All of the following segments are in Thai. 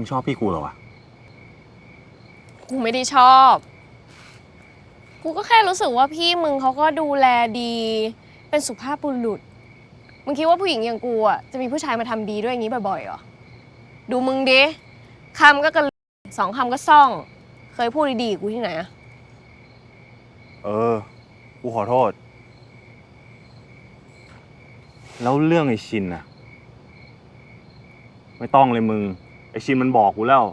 มึงชอบพี่กูเหรอวะ กูไม่ได้ชอบ กูก็แค่รู้สึกว่าพี่มึงเขาก็ดูแลดี เป็นสุภาพบุรุษ มึงคิดว่าผู้หญิงอย่างกูอะจะมีผู้ชายมาทำดีด้วยอย่างนี้บ่อยๆเหรอ ดูมึงดิคำก็กระลิสองคำก็ซ่อง เคยพูดดีๆกับกูที่ไหนอะ เออ กูขอโทษ แล้วเรื่องไอ้ชินน่ะไม่ต้องเลยมึงไอ้ ชินมันบอกกูแล้ว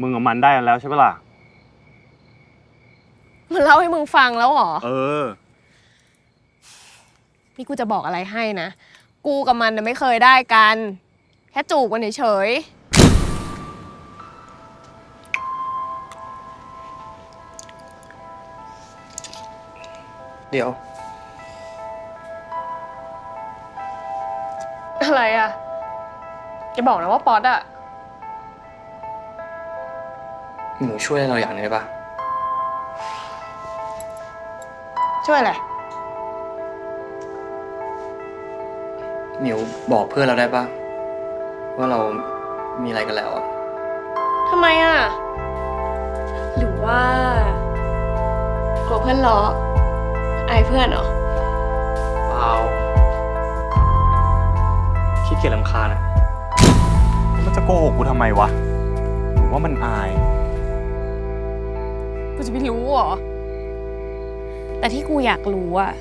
มึงกับมันได้กันแล้วใช่ปะล่ะ มันเล่าให้มึงฟังแล้วเหรอ เออ นี่กูจะบอกอะไรให้นะ กูกับมันน่ะไม่เคยได้กัน แค่จูบกันเฉยเดี๋ยวๆอะไรอะจะบอกนะว่าป๊อตอะ หนูช่วยเราอย่างหนึงได้ปะช่วยอะไร หมิวบอกเพื่อนเราได้ปะว่าเรามีอะไรกันแล้วอะทำไมอะหรือว่ากลัวเพื่อนล้ออายเพื่อนเหรอ เปล่าคิดเกียจลำคาญอะมันจะโกหกกูทำไมวะหรือว่ามันอาย กูจะไม่รู้เหรอ แต่ที่กูอยากรู้อะ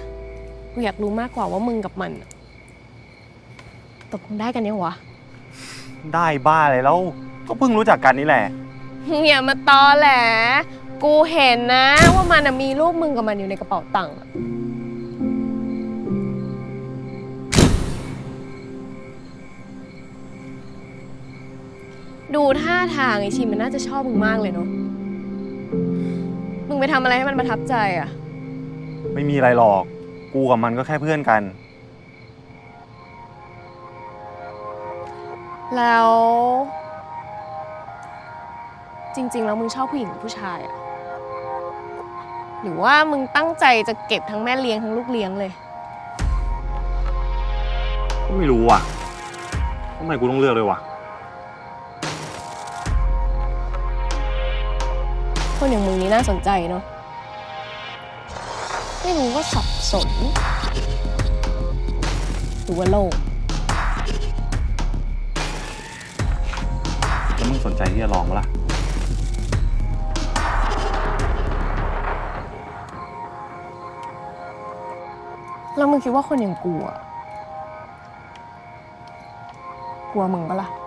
กูอยากรู้มากกว่าว่ามึงกับมันอะตกลงได้กันยังวะ ได้บ้าเลยแล้ว ก็เพิ่งรู้จักกันนี่แหละ มึงอย่ามาตอแหล กูเห็นนะว่ามันอะมีรูปมึงกับมันอยู่ในกระเป๋าตังค์อะดูท่าทางไอชิมมันน่าจะชอบมึงมากเลยเนาะมึง ไปทำอะไรให้มันประทับใจอะไม่มีอะไรหรอก กูกับมันก็แค่เพื่อนกัน แล้ว จริง ๆ แล้วมึงชอบผู้หญิงหรือผู้ชายอะหรือว่ามึงตั้งใจจะเก็บทั้งแม่เลี้ยงทั้งลูกเลี้ยงเลย ก็ไม่รู้อะทำไมกูต้องเลือกเลยวะ คนอย่างมึงนี่น่าสนใจเนาะไม่รู้ว่าสับสน หรือว่าโลกแล้วมึงสนใจที่จะลองปะล่ะ แล้วมึงคิดว่าคนอย่างกูอะกลัวมึงปะล่ะ